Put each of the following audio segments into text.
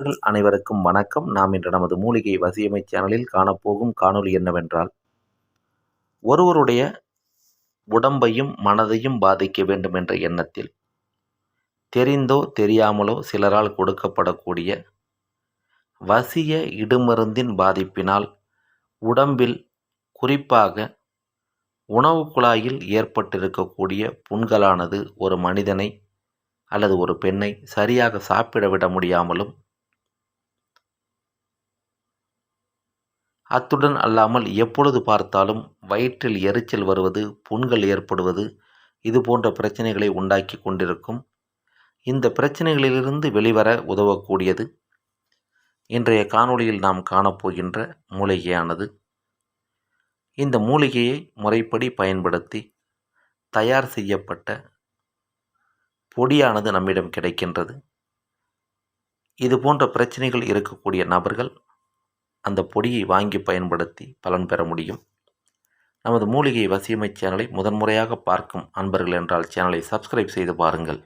அனைவருக்கும் வணக்கம். நாம் இன்று நமது மூலிகை வசியமை சேனலில் காணப்போகும் காணொளி என்னவென்றால் ஒருவருடைய உடம்பையும் மனதையும் பாதிக்க வேண்டும் என்ற எண்ணத்தில் தெரிந்தோ தெரியாமலோ சிலரால் கொடுக்கப்படக்கூடிய வசிய இடுமருந்தின் பாதிப்பினால் உடம்பில் குறிப்பாக உணவு குழாயில் ஏற்பட்டிருக்கக்கூடிய புண்களானது ஒரு மனிதனை அல்லது ஒரு பெண்ணை சரியாக சாப்பிட விட முடியாமலும் அத்துடன் அல்லாமல் எப்பொழுது பார்த்தாலும் வயிற்றில் எரிச்சல் வருவது புண்கள் ஏற்படுவது இது போன்ற பிரச்சனைகளை உண்டாக்கி கொண்டிருக்கும். இந்த பிரச்சனைகளிலிருந்து வெளிவர உதவக்கூடியது இன்றைய காணொளியில் நாம் காணப்போகின்ற மூலிகையானது. இந்த மூலிகையை முறைப்படி பயன்படுத்தி தயார் செய்யப்பட்ட பொடியானது நம்மிடம் கிடைக்கின்றது. இது போன்ற பிரச்சனைகள் இருக்கக்கூடிய நபர்கள் அந்த பொடியை வாங்கி பயன்படுத்தி பலன் பெற முடியும். நமது மூலிகை வசியமை சேனலை முதன்முறையாக பார்க்கும் அன்பர்கள் என்றால் சேனலை சப்ஸ்கிரைப் செய்து பாருங்கள்.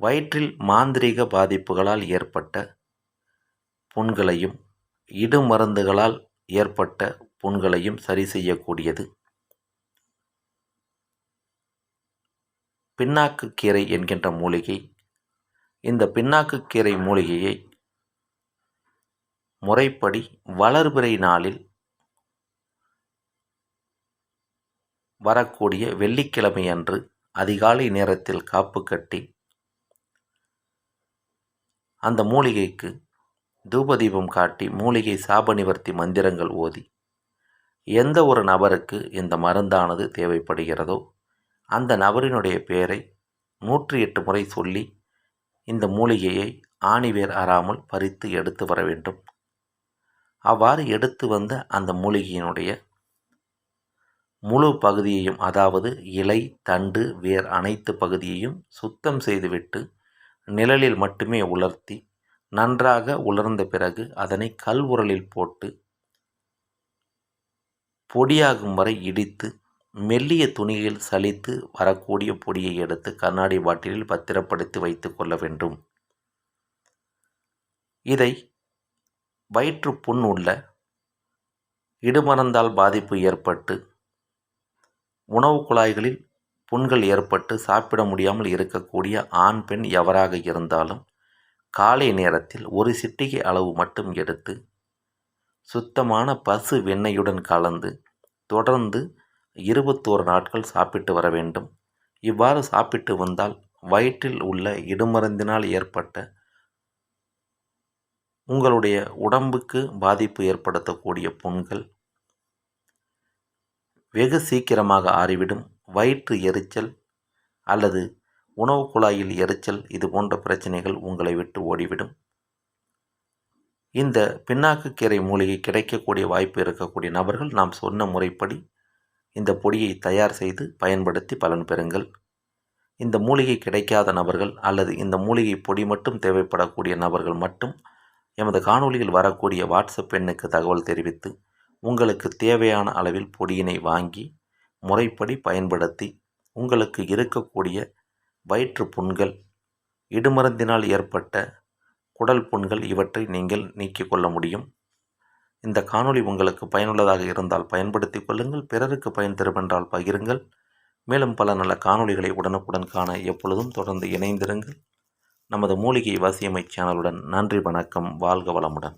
வயிற்றில் மாந்திரீக பாதிப்புகளால் ஏற்பட்ட புண்களையும் இடு மருந்துகளால் ஏற்பட்ட புண்களையும் சரி செய்யக்கூடியது. பின்னாக்கு கீரை என்கின்ற மூலிகை. இந்த பின்னாக்கு கீரை மூலிகையை முறைப்படி வளர்பிறை நாளில் வரக்கூடிய வெள்ளிக்கிழமை அன்று அதிகாலை நேரத்தில் காப்பு கட்டி அந்த மூலிகைக்கு தூபதீபம் காட்டி மூலிகை சாப நிவர்த்தி மந்திரங்கள் ஓதி எந்த ஒரு நபருக்கு இந்த மருந்தானது தேவைப்படுகிறதோ அந்த நபரினுடைய பெயரை நூற்றி எட்டு முறை சொல்லி இந்த மூலிகையை ஆணிவேர் அறாமல் பறித்து எடுத்து வர வேண்டும். அவ்வாறு எடுத்து வந்த அந்த மூலிகையினுடைய முழு பகுதியையும் அதாவது இலை தண்டு வேர் அனைத்து பகுதியையும் சுத்தம் செய்துவிட்டு நிழலில் மட்டுமே உலர்த்தி நன்றாக உலர்ந்த பிறகு அதனை கல் உரலில் போட்டு பொடியாகும் வரை இடித்து மெல்லிய துணியில் சலித்து வரக்கூடிய பொடியை எடுத்து கண்ணாடி பாட்டிலில் பத்திரப்படுத்தி வைத்து கொள்ள வேண்டும். இதை வயிற்று புண் உள்ள இடுமறந்தால் பாதிப்பு ஏற்பட்டு உணவு குழாய்களில் புண்கள் ஏற்பட்டு சாப்பிட முடியாமல் இருக்கக்கூடிய ஆண் பெண் எவராக இருந்தாலும் காலை நேரத்தில் ஒரு சிட்டிகை அளவு மட்டும் எடுத்து சுத்தமான பசு வெண்ணெயுடன் கலந்து தொடர்ந்து இருபத்தோரு நாட்கள் சாப்பிட்டு வர வேண்டும். இவ்வாறு சாப்பிட்டு வந்தால் வயிற்றில் உள்ள இடுமருந்தினால் ஏற்பட்ட உங்களுடைய உடம்புக்கு பாதிப்பு ஏற்படுத்தக்கூடிய புண்கள் வெகு சீக்கிரமாக ஆறிவிடும். வயிற்று எரிச்சல் அல்லது உணவு குழாயில் எரிச்சல் இது போன்ற பிரச்சனைகள் உங்களை விட்டு ஓடிவிடும். இந்த பின்னாக்கு கீரை மூலிகை கிடைக்கக்கூடிய வாய்ப்பு இருக்கக்கூடிய நபர்கள் நாம் சொன்ன முறைப்படி இந்த பொடியை தயார் செய்து பயன்படுத்தி பலன் பெறுங்கள். இந்த மூலிகை கிடைக்காத நபர்கள் அல்லது இந்த மூலிகை பொடி மட்டும் தேவைப்படக்கூடிய நபர்கள் மட்டும் எமது காணொலியில் வரக்கூடிய வாட்ஸ்அப் எண்ணுக்கு தகவல் தெரிவித்து உங்களுக்கு தேவையான அளவில் பொடியினை வாங்கி முறைப்படி பயன்படுத்தி உங்களுக்கு இருக்கக்கூடிய வயிற்று புண்கள் இடுமருந்தினால் ஏற்பட்ட குடல் புண்கள் இவற்றை நீங்கள் நீக்கிக் கொள்ள முடியும். இந்த காணொளி உங்களுக்கு பயனுள்ளதாக இருந்தால் பயன்படுத்தி கொள்ளுங்கள் பிறருக்கு பயன் தரும் என்றால் பகிருங்கள். மேலும் பல நல்ல காணொளிகளை உடனுக்குடன் காண எப்பொழுதும் தொடர்ந்து இணைந்திருங்கள். நமது மூலிகை வாசியமை சேனலுடன் நன்றி வணக்கம் வாழ்க வளமுடன்.